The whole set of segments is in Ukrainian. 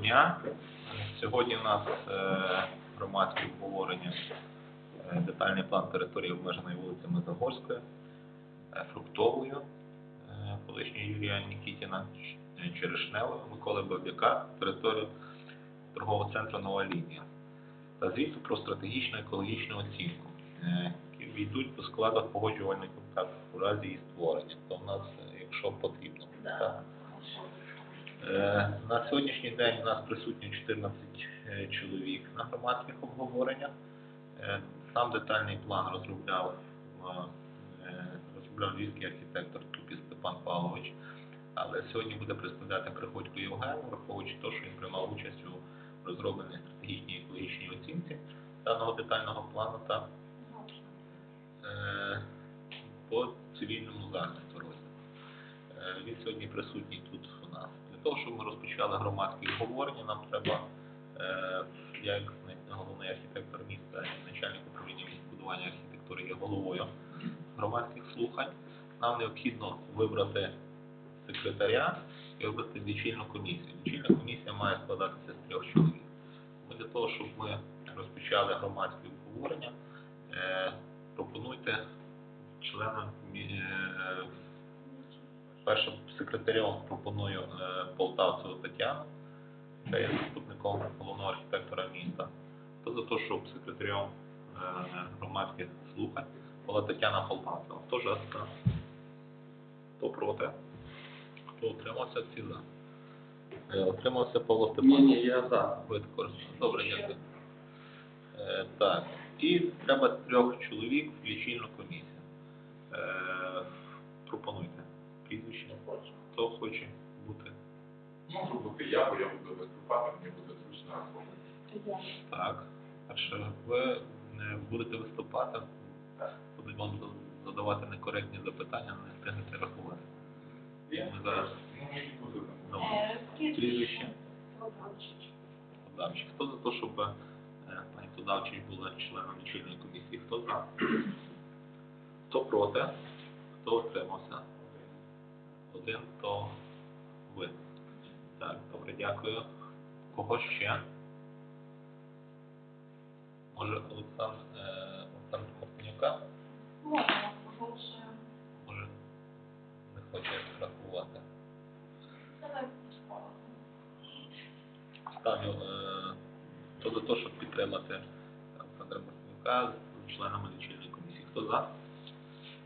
дня. Сьогодні у нас е, громадське обговорення е, детальний план території обмеженої вулицями Загорської, е, Фруктовою, колишньої Юрія Нікітіна, Ч- Черешневою, Миколи Баб'яка, територію торгового центру Нова лінія та звіту про стратегічну екологічну оцінку, які війдуть до складу погоджувальних комітетів у разі її створення. То в нас, якщо потрібно. Е, На сьогоднішній день у нас присутні 14 е, чоловік на громадських обговореннях. Е, Сам детальний план розробляв, розробляв львівський архітектор Тупіс Степан Павлович, але сьогодні буде представляти Приходько Євген, враховуючи те, що він приймав участь у розробленій стратегічній екологічній оцінці даного детального плану та по цивільному захисту. Е, Він сьогодні присутній тут. Для того, щоб ми розпочали громадське обговорення, нам треба, е, як головний архітектор міста начальник управління містобудування архітектури є головою громадських слухань. Нам необхідно вибрати секретаря і вибрати лічильну комісію. Лічильна комісія має складатися з трьох чоловік. Ми для того, щоб ми розпочали громадське обговорення, е, пропонуйте членам е, Першим секретарем пропоную е, Полтавцеву Тетяну, це є заступником головного архітектора міста. То за те, щоб секретарем е, громадських слухань була Тетяна Полтавцева. Хто ж за? Хто проти? Хто утримався? Всі за. Е, Утримався Павло Ні, Степанович. ні, я за. Ви також. Добре, дякую. Е, так. І треба трьох чоловік в лічильну комісію. Е, пропонуйте прізвище, хто хоче бути. Ну, зробити я, бо я буду виступати, мені буде зручно розмовляти. Так. Перше, ви будете виступати, будуть тобто вам задавати некоректні запитання, не встигнете рахувати. Ми зараз ну, е, прізвище. Тодавчич. Хто за те, щоб е, пані Тодавчич була членом лічильної комісії? Хто за? Хто проти? Хто отримався? Один, то ви. Так, добре, дякую. Кого ще? Може Олександр е, Олександр Костенюка? Можна, погоджуємо. Може, не хоче рахувати. Ставлю е, то за те, щоб підтримати Олександра Мартинюка з членами лічильної комісії. Хто за?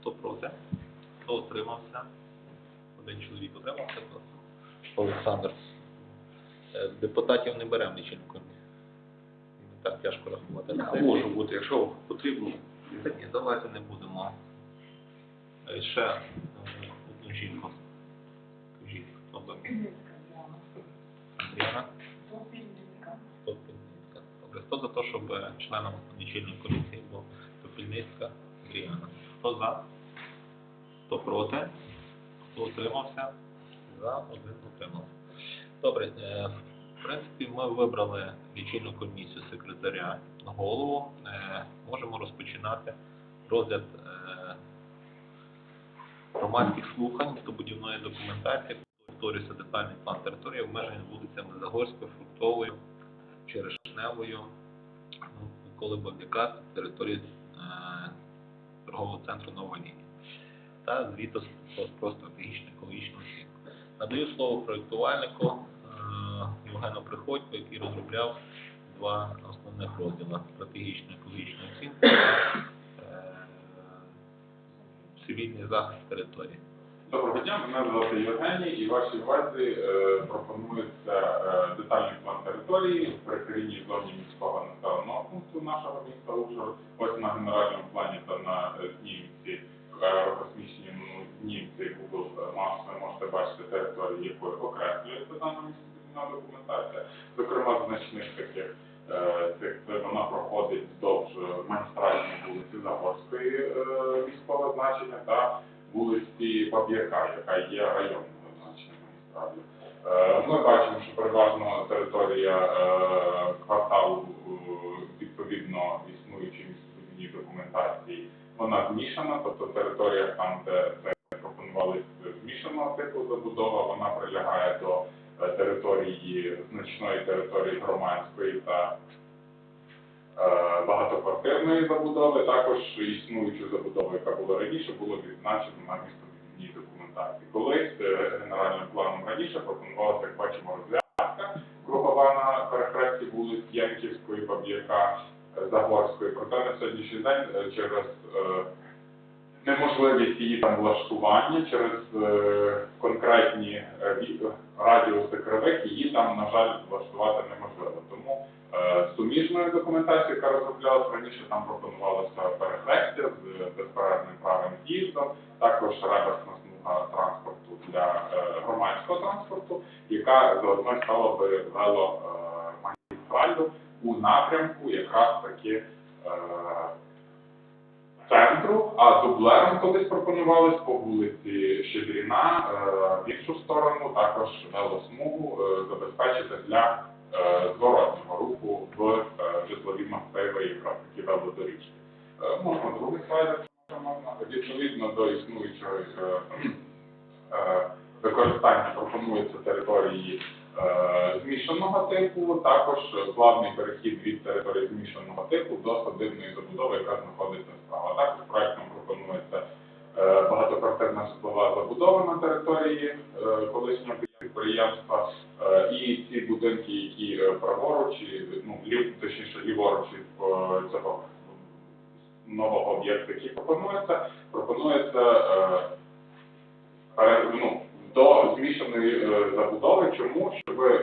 Хто проти? Хто отримався? Один чоловік утримався. то Олександр. Е, Депутатів не беремо лічильну комісію. Не так тяжко рахувати. Я можу бути, якщо потрібно. Та ні, давайте не будемо. Е, Ще е, одну жінку. Кажіть, хто би? Андріана? Хто Пільницька? Добре, хто за те, щоб членом лічильної комісії був Топільницька Андріана? Хто за? Хто проти? Хто утримався? За, один утримався. Добре, е, в принципі, ми вибрали лічильну комісію секретаря голову. Е, Можемо розпочинати розгляд е, громадських слухань містобудівної документації, повторюється детальний план території, обмежені вулицями Загорською, Фруктовою, Черешневою, ну, Миколи Баб'яка, території торгового центру Нова Лінія та звіту про стратегічну екологічну оцінку. Надаю слово проєктувальнику е, Євгену Приходько, який розробляв два основних розділи стратегічну екологічну оцінку е, цивільний захист території. Доброго дня, мене звати Євгеній і вашій увазі е, пропонується е, детальний план території в периферійній зоні міського населеного пункту нашого міста Ужгород. Ось на генеральному плані та на е, знімці е, розміщеному знімці Google Maps ви можете бачити територію, якою окреслюється дана містобудівна документація. Зокрема, значних таких е, цих це вона проходить вздовж е, магістральної вулиці Загорської е, військового значення та вулиці Баб'яка, яка є районного значення магістралі. Е, Ми бачимо, що переважно територія е, кварталу е, відповідно існуючій містобудівній документації, вона змішана, тобто територія там, де це пропонували змішаного типу забудова, вона прилягає до е, території, значної території громадської та е, багатоквартирної забудови, також існуючу забудову, яка була раніше, було відзначено на містобудівній документації. Колись е, генеральним планом раніше пропонувалося, як бачимо, розв'язка кругова на перехресті вулиць Янківської, Баб'яка, Загорської. Проте на сьогоднішній день е, через е, неможливість її там влаштування, через е, конкретні радіуси кривих, її там, на жаль, влаштувати неможливо. Тому суміжною документацією, яка розроблялася раніше, там пропонувалося перехрестя з безперервним правим з'їздом, також реверсна смуга транспорту для громадського транспорту, яка заодно стала би веломагістралю у напрямку якраз таки е, центру, а дублером колись пропонувалось по вулиці Щедріна е, в іншу сторону, також велосмугу е, забезпечити для е, зворотнього руху в е, житлові масиви якраз такі велодоріжки. Е, Можна другий слайд, якщо можна. Відповідно до існуючого е, е, використання пропонується території змішаного типу, також плавний перехід від території змішаного типу до садибної забудови, яка знаходиться справа. Також проектом пропонується е, багатоквартирна житлова забудова на території е, колишнього підприємства, е, і ці будинки, які е, праворуч, ну, лів, точніше, ліворуч е, цього нового об'єкту, який пропонується, пропонується е, ну, до змішаної е, забудови. Чому? Щоб е,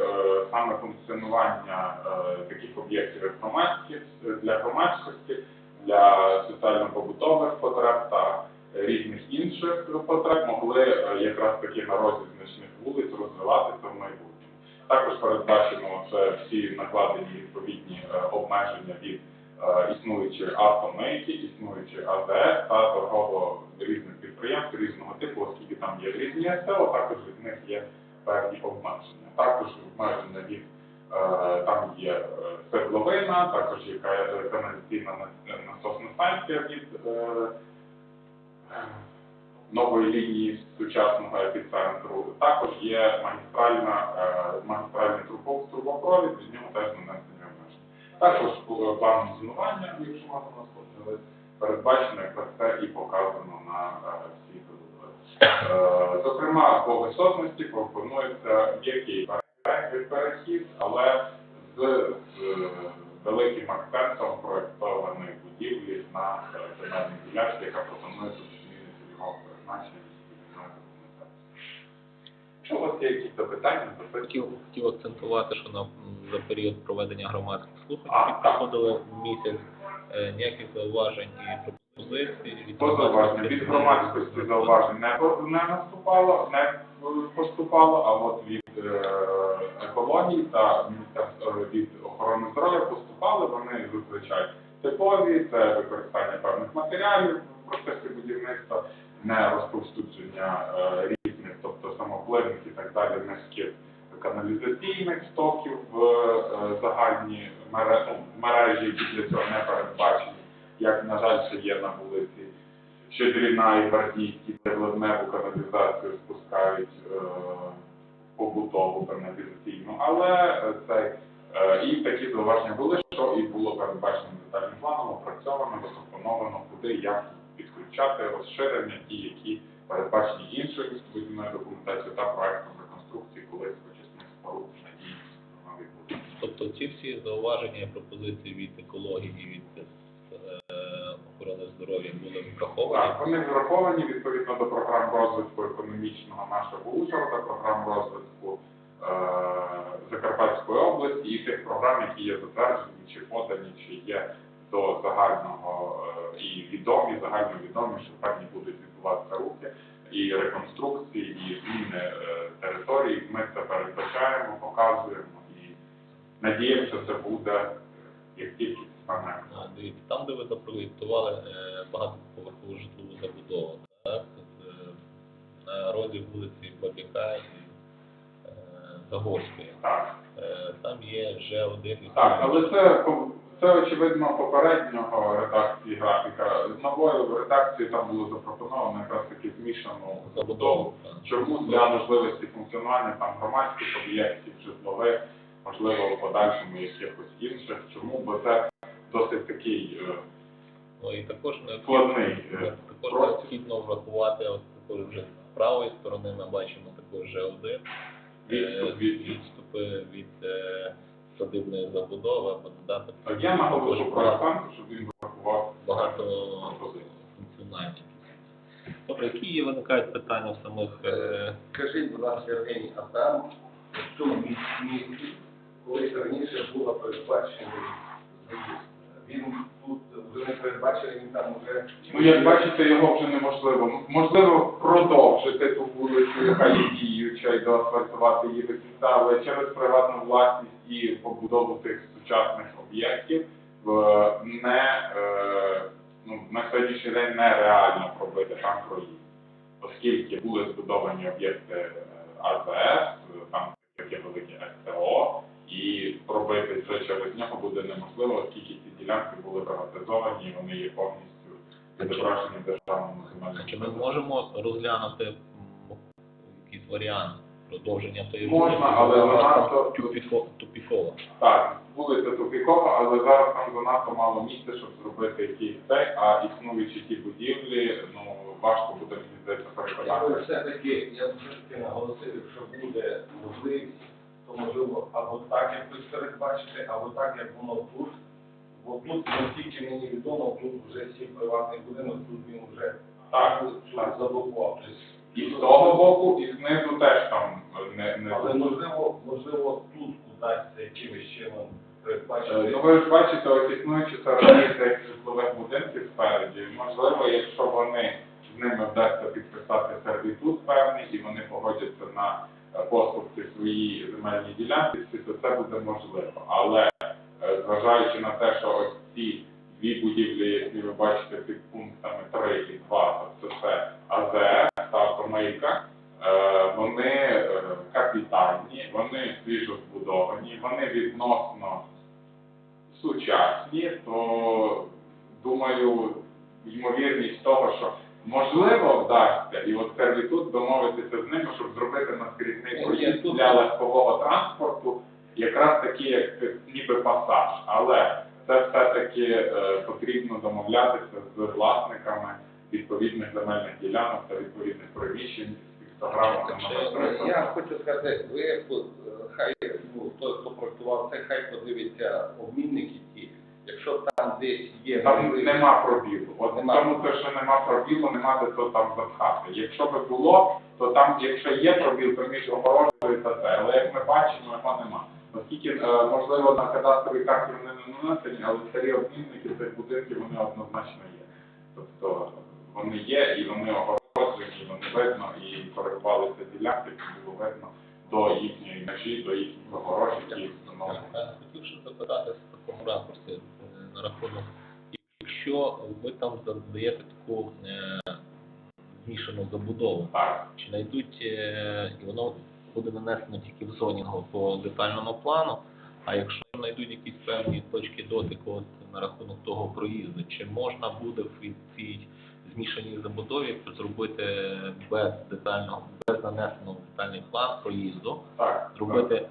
саме функціонування е, таких об'єктів як громадських для громадськості, для соціально-побутових потреб та різних інших потреб могли якраз таки на розі значних вулиць розвиватися в майбутньому. Також передбачено це всі накладені відповідні обмеження від е, існуючої автомейки, існуючої АЗС та торгово різних підприємств різного типу, оскільки там є різні СТО, також від них є певні обмеження. Також обмеження від е, там є е, свердловина, також є ка- е, каналізаційна насосна станція від нової лінії сучасного епіцентру. Також є магістральна, магістральний трубопровід, від нього теж нанесені. Також планом зонування, якщо можна нас подивитися, передбачено якраз це і показано на е, всій. Е, Зокрема, по висотності пропонується який перехід, але з, з великим акцентом проєктованої будівлі на е, земельній ділянці, яка пропонує тут зміни цільового призначення. Якщо у вас є якісь запитання, то Хотів, хотів акцентувати, що на, м, за період проведення громадських слухань, які проходили місяць, е, ніяких зауважень і пропозицій від По від громадськості зауважень не, не наступало, не е, поступало, а от від е, екології та від охорони здоров'я поступали. Вони зазвичай типові, це використання певних матеріалів в процесі будівництва, не розповсюдження різних, тобто самопливних і так далі, не скид каналізаційних стоків в е, загальні ну, мережі, які для цього не передбачені як, на жаль, ще є на вулиці Щедріна і Гвардійській, де в каналізацію спускають е, побутову каналізаційну. Але це е, і такі зауваження були, що і було передбачено детальним планом, опрацьовано, запропоновано, куди як підключати розширення, ті, які передбачені іншою містобудівною документацією та проектом реконструкції колись очисних споруд надії нових будинків. Тобто ці всі зауваження і пропозиції від екології від е, охорони здоров'я були враховані. Так, вони враховані відповідно до програм розвитку економічного нашого Ужгорода, програм розвитку е, Закарпатської області і тих програм, які є затверджені чи подані, чи є до загального е, і відомі, загальновідомі, що певні будуть відбуватися рухи і реконструкції, і зміни е, території. Ми це передбачаємо, показуємо і надіємося, що це буде як тільки. А, Дивіться, там, де ви запроєктували е, багатоповерхову житлову забудову, так, е, на розі вулиці Бабіка і е, Загорської. Так. Там є вже один Так, але це, Це очевидно попереднього редакції графіка. З новою редакцією там було запропоновано якраз таки змішану забудову. Чому для можливості функціонування там громадських об'єктів, житлових, можливо, в подальшому якихось інших. Чому? Бо це досить такий е, Ну і також складний. е, також необхідно врахувати, от також вже з правої сторони ми бачимо також вже один Відступ відступи від е, садибної забудови або додати Так, я наголошу також проєктанту, щоб він врахував багато функціональних. Добре, які виникають питання в самих е, Скажіть, будь ласка, Євгеній, а там в цьому місці, колись раніше була передбачений. Він тут вже не передбачений, він там вже... Ну, як бачите, його вже неможливо. Можливо, продовжити ту вулицю, яка є діюча, і доасфальтувати її до кінця, але через приватну власність і побудову тих сучасних об'єктів е, не, е, ну, на сьогоднішній день нереально пробити там проїзд. Оскільки були збудовані об'єкти е, АЗС, там таке велике СТО, і пробити вже через нього буде неможливо, оскільки ці ділянки були приватизовані, вони є повністю відображені в державному земельному чи ми можемо розглянути якийсь варіант продовження тої Можна, але занадто- тупікова. Так, вулиця тупікова, але зараз там занадто мало місця, щоб зробити якийсь цей, а існуючі ті будівлі, ну важко буде мені здається Я все-таки, я все-таки наголосив, якщо буде можливість, то можливо або так якось передбачити, або так, як воно тут. Бо тут, наскільки мені відомо, тут вже сім приватних будинок, тут він вже Так, так. заблокував. І з того боку, і знизу теж там не, не Але можливо, можливо, тут це якимось чином Е, передбачити. Ну, ви ж бачите, ось існуючі цих житлових будинків спереді. Можливо, якщо вони з ними вдасться підписати сервітут певний, і вони погодяться на е, поступки свої земельні ділянки, то це буде можливо. Але е, зважаючи на те, що ось ці дві будівлі, які ви бачите під пунктами 3 і 2, тобто це АЗС та автомийка, Е, вони капітальні, вони свіжо збудовані, вони відносно сучасні, то думаю, ймовірність того, що можливо вдасться, і от сервітут домовитися з ними, щоб зробити наскрізний проїзд для легкового транспорту, якраз такий, як ніби пасаж. Але це все-таки е, потрібно домовлятися з власниками відповідних земельних ділянок та відповідних приміщень з піктограмами номер 300. Я хочу сказати, ви е, хай ну, хто, хто проектував це, хай подивиться обмінники. Якщо там десь є Там можливість- нема пробілу. От в Нема. тому те, що нема пробілу, нема де то там запхати. Якщо би було, то там, якщо є пробіл, то між огорожею та це. Але як ми бачимо, його нема. Оскільки, е, можливо, на кадастровій карті вони не нанесені, але старі обмінники цих будинків вони однозначно є. Тобто вони є і вони огороджені, і вони видно, і коригувалися ділянки, щоб було видно до їхньої межі, до їхніх огорож, які встановлені. Хотів ще запитати в такому ракурсі рахунок, якщо ви там задаєте таку е, змішану забудову, чи знайдуть, е, і воно буде нанесено тільки в зонінгу по детальному плану, а якщо знайдуть якісь певні точки дотику от, на рахунок того проїзду, чи можна буде в цій змішаній забудові зробити без детального, без нанесеного в детальний план проїзду, Так. зробити е,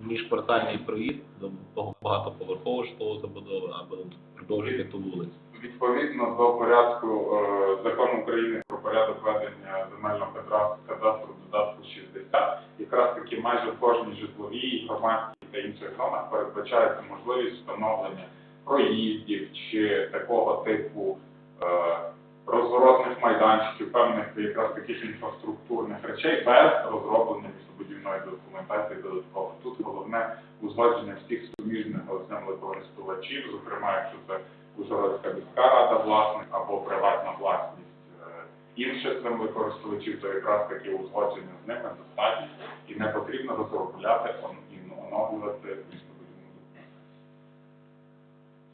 міжквартальний проїзд до того багатоповерхового житлового забудови або продовжити ту вулицю. Відповідно до порядку е, закону України про порядок ведення земельного кадастру, кадастру додатку 60, якраз таки майже в кожній житловій, громадській та інших зонах передбачається можливість встановлення проїздів чи такого типу е, розворотних майданчиків, певних якраз таких інфраструктурних речей без розроблення містобудівної документації додатково. Тут головне узгодження всіх суміжних землекористувачів, зокрема, якщо це Ужгородська міська рада власник або приватна власність е, інших землекористувачів, то якраз таки узгодження з ними достатньо і не потрібно розробляти і оновлювати містобудівну.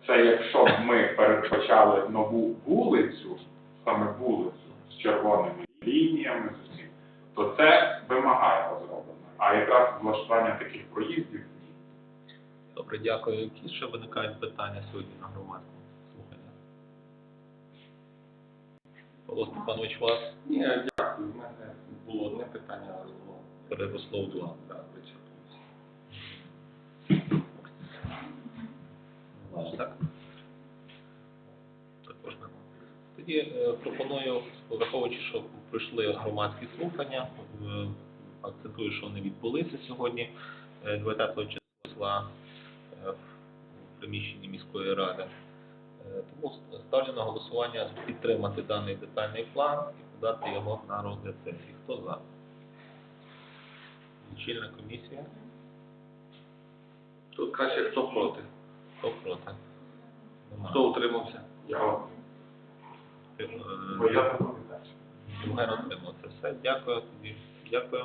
Це якщо б ми передбачали нову вулицю, саме вулицю з червоними лініями з усім, то це вимагає розроблення. А якраз влаштування таких проїздів. Добре. Дякую. Які ще виникають питання сьогодні на громадському слуханні? Павло Степанович, вас Ні, дякую. У мене було одне питання, але воно переросло в два. да, вичерпується. Так? Також немає. Тоді е, пропоную, враховуючи, що пройшли громадські слухання, е, акцентую, що вони відбулися сьогодні, е, 20 числа е, в приміщенні міської ради. Е, Тому ставлю на голосування підтримати даний детальний план і подати його на розгляд сесії. Хто за? Лічильна комісія? Тут краще хто проти, Хто проти? Немає. хто утримався. Я Е. Євген отримав це все. Дякую тоді. Дякую.